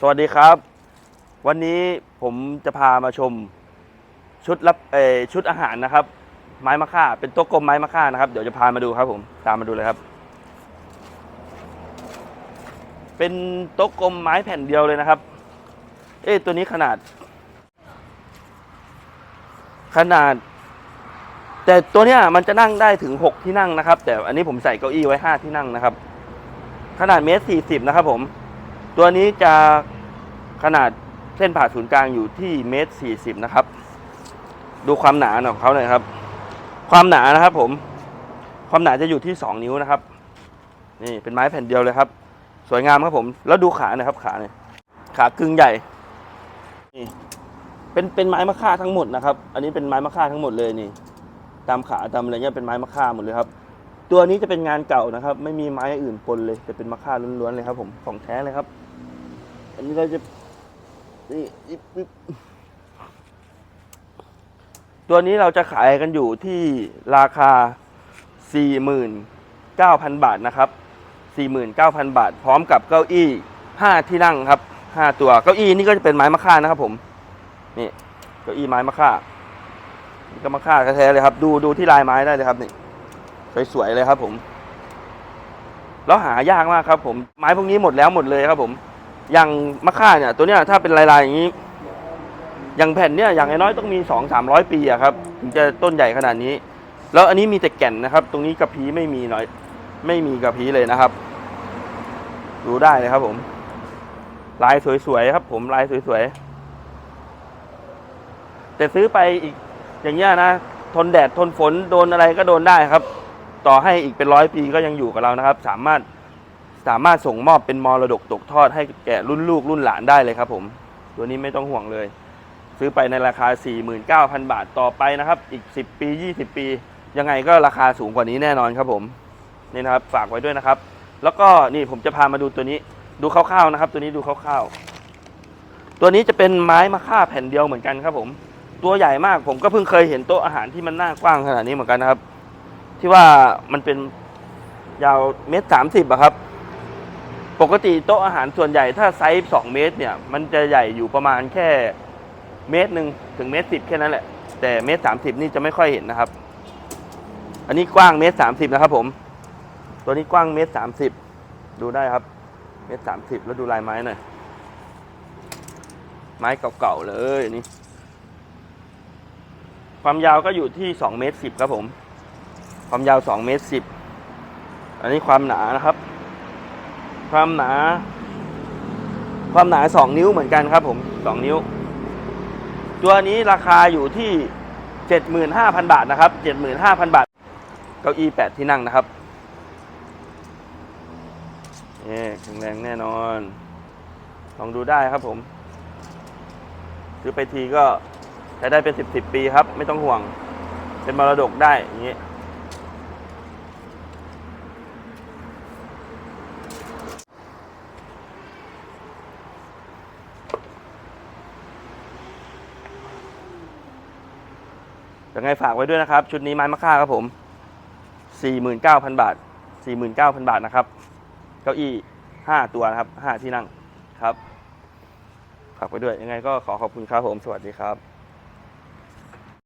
สวัสดีครับ วันนี้ผมจะพามาชมชุดรับเอชุดอาหารนะครับ ไม้มะค่าเป็นโต๊ะกลมไม้มะค่านะครับ เดี๋ยวจะพามาดูครับผมตามมาดูเลยครับ เป็นโต๊ะกลมไม้แผ่นเดียวเลยนะครับ เอ๊ตัวนี้ขนาด ขนาด แต่ตัวเนี้ยมันจะนั่งได้ถึงหกที่นั่งนะครับ แต่อันนี้ผมใส่เก้าอี้ไว้ห้าที่นั่งนะครับ ขนาดเมตรสี่สิบนะครับผม ตัวนี้จะขนาดเส้นผ่าศูนย์กลางอยู่ที่เมตรสี่สิบนะครับ ดูความหนาของเขาหน่อยครับ ความหนานะครับผม ความหนาจะอยู่ที่สองนิ้วนะครับ นี่เป็นไม้แผ่นเดียวเลยครับ สวยงามครับผม แล้วดูขาหนะครับขาเนี่ยขากึ่งใหญ่นี่เป็นเป็นไม้มะค่าทั้งหมดนะครับ อันนี้เป็นไม้มะค่าทั้งหมดเลยนี่ ตามขาตามอะไรเงี้ยเป็นไม้มะค่าหมดเลยครับ ตัวนี้จะเป็นงานเก่านะครับ ไม่มีไม้อื่นปนเลยแต่เป็นมะค่าล้วนๆเลยครับ ผมของแท้เลยครับ อันนี้เราจะนี่อิ๊บอิ๊บตัวนี้เราจะขายกันอยู่ที่ราคา 49,000 บาทนะครับ 49,000 บาท พร้อมกับเก้าอี้ 5 ที่นั่งครับ 5 ตัว เก้าอี้นี่ก็จะเป็นไม้มะค่านะครับผม นี่เก้าอี้ไม้มะค่านี่ก็มะค่าแท้ๆเลยครับ ดูดูที่ลายไม้ได้เลยครับนี่สวยๆเลยครับผม แล้วหายากมากครับผม ไม้พวกนี้หมดแล้วหมดเลยครับผม อย่างมะค่าเนี่ยตัวเนี้ยถ้าเป็นลายๆอย่างนี้ อย่างแผ่นเนี่ยอย่างน้อยต้องมีสองสามร้อยปีอะครับถึงจะต้นใหญ่ขนาดนี้ แล้วอันนี้มีแต่แก่นนะครับ ตรงนี้กระพี้ไม่มีหน่อย ไม่มีกระพี้เลยนะครับ ดูได้เลยครับผม ลายสวยๆครับ ผมลายสวยๆแต่ซื้อไปอีกอย่างเงี้ยนะทนแดดทนฝนโดนอะไรก็โดนได้ครับ ต่อให้อีกเป็นร้อยปีก็ยังอยู่กับเรานะครับ สามารถ สามารถส่งมอบเป็นมรดกตกทอดให้แก่รุ่นลูกรุ่นหลานได้เลยครับผม ตัวนี้ไม่ต้องห่วงเลย ซื้อไปในราคา 49,000 บาทต่อไปนะครับ อีก 10 ปี 20 ปี ยังไงก็ราคาสูงกว่านี้แน่นอนครับผมนี่นะครับฝากไว้ด้วยนะครับ แล้วก็นี่ผมจะพามาดูตัวนี้ดูคร่าวๆนะครับ ตัวนี้ดูคร่าวๆ ตัวนี้จะเป็นไม้มะค่าแผ่นเดียวเหมือนกันครับผม ตัวใหญ่มากผมก็เพิ่งเคยเห็นโต๊ะอาหารที่มันหน้ากว้างขนาดนี้เหมือนกันนะครับ ที่ว่ามันเป็นยาวเมตรสามสิบอะครับ ปกติโต๊ะอาหารส่วนใหญ่ถ้าไซส์สองเมตรเนี่ย มันจะใหญ่อยู่ประมาณแค่เมตรหนึ่งถึงเมตรสิบแค่นั้นแหละ แต่เมตรสามสิบนี่จะไม่ค่อยเห็นนะครับ อันนี้กว้างเมตรสามสิบนะครับผม ตัวนี้กว้างเมตรสามสิบดูได้ครับ เมตรสามสิบแล้วดูลายไม้หน่อย ไม้เก่าๆเลยนี่ ความยาวก็อยู่ที่2เมตร10ครับผม ความยาว2เมตร10อันนี้ความหนานะครับ ความหนา ความหนา2นิ้วเหมือนกันครับผม2นิ้ว ตัวนี้ราคาอยู่ที่75,000บาทนะครับ75,000บาท เก้าอี้8ที่นั่งนะครับนี่แข็งแรงแน่นอน ลองดูได้ครับผม ซื้อไปทีก็ใช้ได้เป็นสิบสิบปีครับ ไม่ต้องห่วง เป็นมรดกได้อย่างนี้ ยังไงฝากไว้ด้วยนะครับ ชุดนี้ไม้มะค่าครับผม 49,000 บาท 49,000 บาทนะครับ เก้าอี้ 5 ตัวนะครับ 5 ที่นั่งครับ ฝากไว้ด้วย ยังไงก็ขอขอบคุณครับผม สวัสดีครับ